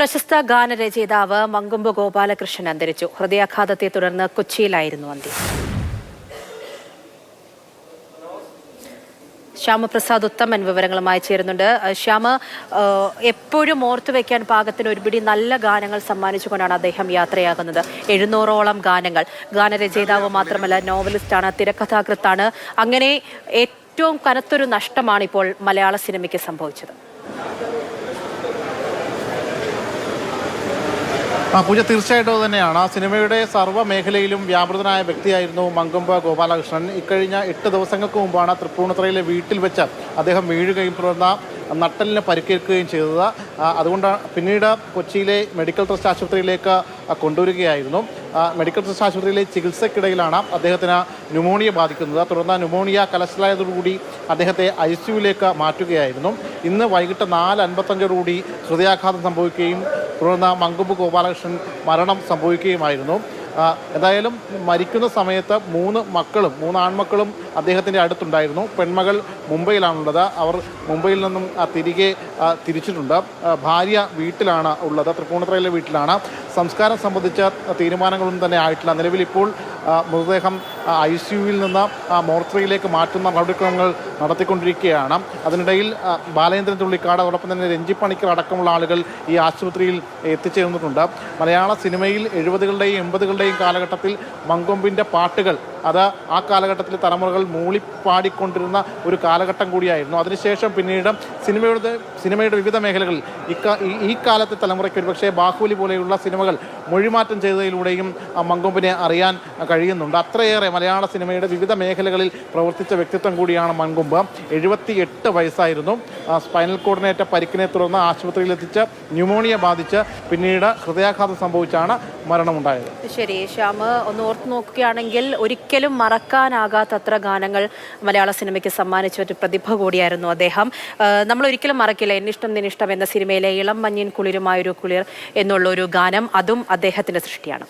പ്രശസ്ത ഗാനരചയിതാവ് മങ്കുമ്പ് ഗോപാലകൃഷ്ണൻ അന്തരിച്ചു. ഹൃദയാഘാതത്തെ തുടർന്ന് കൊച്ചിയിലായിരുന്നു അന്ത്യം. ശ്യാമപ്രസാദ് ഉത്തമൻ വിവരങ്ങളുമായി ചേരുന്നുണ്ട്. ശ്യാമ എപ്പോഴും ഓർത്തു വെക്കാൻ പാകത്തിന് ഒരുപിടി നല്ല ഗാനങ്ങൾ സമ്മാനിച്ചുകൊണ്ടാണ് അദ്ദേഹം യാത്രയാകുന്നത്. എഴുന്നൂറോളം ഗാനങ്ങൾ. ഗാനരചയിതാവ് മാത്രമല്ല നോവലിസ്റ്റാണ് തിരക്കഥാകൃത്താണ്. അങ്ങനെ ഏറ്റവും കനത്തൊരു നഷ്ടമാണ് ഇപ്പോൾ മലയാള സിനിമയ്ക്ക് സംഭവിച്ചത്. ആ പൂജ തീർച്ചയായിട്ടും അത് തന്നെയാണ്. സിനിമയുടെ സർവ മേഖലയിലും വ്യാപൃതനായ വ്യക്തിയായിരുന്നു മങ്കൊമ്പ് ഗോപാലകൃഷ്ണൻ. ഇക്കഴിഞ്ഞ എട്ട് ദിവസങ്ങൾക്ക് മുമ്പാണ് തൃപ്പൂണിത്തുറയിലെ വീട്ടിൽ വെച്ച് അദ്ദേഹം വീഴുകയും തുടർന്ന് നട്ടലിന് പരിക്കേൽക്കുകയും ചെയ്തത്. അതുകൊണ്ടാണ് അതുകൊണ്ട് പിന്നീട് കൊച്ചിയിലെ മെഡിക്കൽ ട്രസ്റ്റ് ആശുപത്രിയിലേക്ക് ആ, കൊണ്ടുവരികയായിരുന്നു. മെഡിക്കൽ ട്രസ്റ്റ് ആശുപത്രിയിലെ ചികിത്സക്കിടയിലാണ് അദ്ദേഹത്തിന് ന്യൂമോണിയ ബാധിക്കുന്നത്. തുടർന്ന് ന്യൂമോണിയ കലശലായതോടുകൂടി അദ്ദേഹത്തെ ഐ സിയുവിലേക്ക് മാറ്റുകയായിരുന്നു. ഇന്ന് വൈകിട്ട് നാല് അൻപത്തഞ്ചോടുകൂടി ഹൃദയാഘാതം സംഭവിക്കുകയും തുടർന്ന് മങ്കുമ്പ് ഗോപാലകൃഷ്ണൻ മരണം സംഭവിക്കുകയുമായിരുന്നു. എന്തായാലും മരിക്കുന്ന സമയത്ത് മൂന്ന് മക്കളും മൂന്ന് ആൺമക്കളും അദ്ദേഹത്തിന്റെ അടുത്തുണ്ടായിരുന്നു. പെൺമകൾ മുംബൈയിലാണുള്ളത്. അവർ മുംബൈയിൽ നിന്നും തിരികെ തിരിച്ചിട്ടുണ്ട്. ഭാര്യ വീട്ടിലാണ് ഉള്ളത്. തൃപ്പൂണിത്തറയിലെ വീട്ടിലാണ്. സംസ്കാരം സംബന്ധിച്ച തീരുമാനങ്ങളൊന്നും തന്നെ ആയിട്ടില്ല. നിലവിൽ ഇപ്പോൾ മൃതദേഹം ഐ സി യുവിൽ നിന്ന് മോർച്ചറിയിലേക്ക് മാറ്റുന്ന നടപടിക്രമങ്ങൾ നടത്തിക്കൊണ്ടിരിക്കുകയാണ്. അതിനിടയിൽ ബാലേന്ദ്രൻ തുള്ളിക്കാട് അതോടൊപ്പം തന്നെ രഞ്ജിപ്പണിക്കർ അടക്കമുള്ള ആളുകൾ ഈ ആശുപത്രിയിൽ എത്തിച്ചേർന്നിട്ടുണ്ട്. മലയാള സിനിമയിൽ എഴുപതുകളുടെയും എൺപതുകളുടെയും കാലഘട്ടത്തിൽ മങ്കൊമ്പിന്റെ പാട്ടുകൾ അത് ആ കാലഘട്ടത്തിൽ തലമുറകൾ മൂളിപ്പാടിക്കൊണ്ടിരുന്ന ഒരു കാലഘട്ടം കൂടിയായിരുന്നു. അതിനുശേഷം പിന്നീട് സിനിമയുടെ സിനിമയുടെ വിവിധ മേഖലകളിൽ ഇക്കാ ഈ- കാലത്തെ തലമുറയ്ക്ക് ഒരുപക്ഷെ ബാഹുലി പോലെയുള്ള സിനിമകൾ മൊഴിമാറ്റം ചെയ്തതിലൂടെയും മങ്കൊമ്പിനെ അറിയാൻ കഴിയുന്നുണ്ട്. അത്രയേറെ മലയാള സിനിമയുടെ വിവിധ മേഖലകളിൽ പ്രവർത്തിച്ച വ്യക്തിത്വം കൂടിയാണ് മങ്കൊമ്പ്. എഴുപത്തി എട്ട് വയസ്സായിരുന്നു സ്പൈനൽ കോർഡിനേറ്റ പരിക്കിനെ തുടർന്ന് ആശുപത്രിയിലെത്തിച്ച് ന്യൂമോണിയ ബാധിച്ച് പിന്നീട് ഹൃദയാഘാതം സംഭവിച്ചാണ് മരണമുണ്ടായത്. ശരി ശ്യാമ് ഒന്ന് ഓർത്ത് നോക്കുകയാണെങ്കിൽ ഒരിക്കലും മറക്കാനാകാത്തത്ര ഗാനങ്ങൾ മലയാള സിനിമയ്ക്ക് സമ്മാനിച്ച ഒരു പ്രതിഭ കൂടിയായിരുന്നു അദ്ദേഹം. നമ്മൾ ഒരിക്കലും മറക്കില്ല. എന്നിഷ്ടം നിന്നിഷ്ടം എന്ന സിനിമയിലെ ഇളം മഞ്ഞിൻ കുളിരുമായൊരു കുളിർ എന്നുള്ള ഒരു ഗാനം അതും അദ്ദേഹത്തിന്റെ സൃഷ്ടിയാണ്.